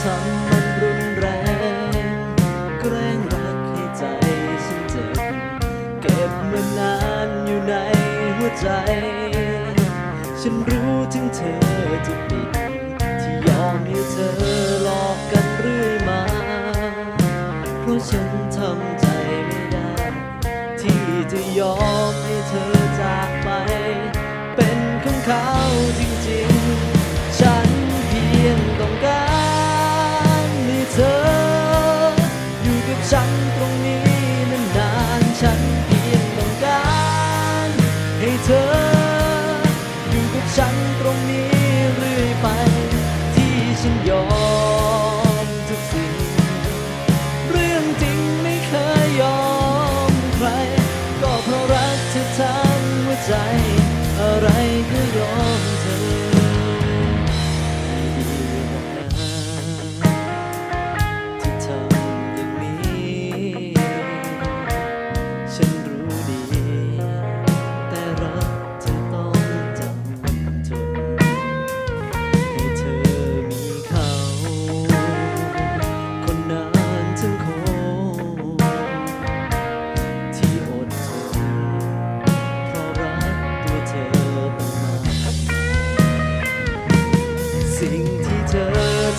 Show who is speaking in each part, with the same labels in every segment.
Speaker 1: ธอทำมันรุนแรง แกล้งรักให้ใจฉันเจ็บ เก็บมานานอยู่ในหัวใจ ฉันรู้ถึงเธอจะผิดที่ยอมให้เธอหลอกกันเรื่อยมา เพราะฉันทำใจไม่ได้ ที่จะยอม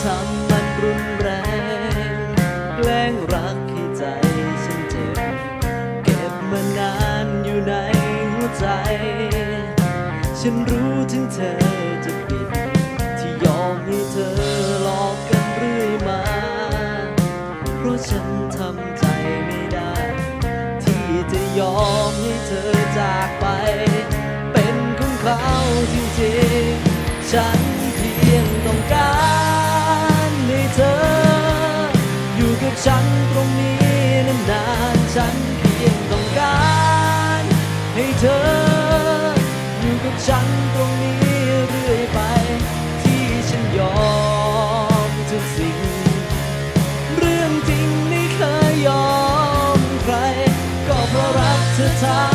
Speaker 1: ทำมันรุนแรง แกล้งรักให้ใจฉันเจ็บ เก็บมานานอยู่ในหัวใจ ฉันรู้ถึงเธอจะผิด ที่ยอมให้เธอหลอกกันเรื่อยมา เพราะฉันทำใจไม่ได้ ที่จะยอมให้เธอจากไป เป็นของเขาจริงๆ ฉัน ฉันเพียงต้องการให้เธอ อยู่กับฉันตรงนี้เรื่อยไป ที่ฉันยอมทุกสิ่ง เรื่องจริงไม่เคยยอมใคร ก็เพราะรักเธอทั้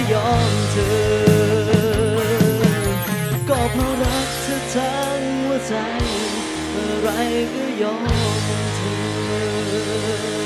Speaker 1: ไรก็ยอมเธอ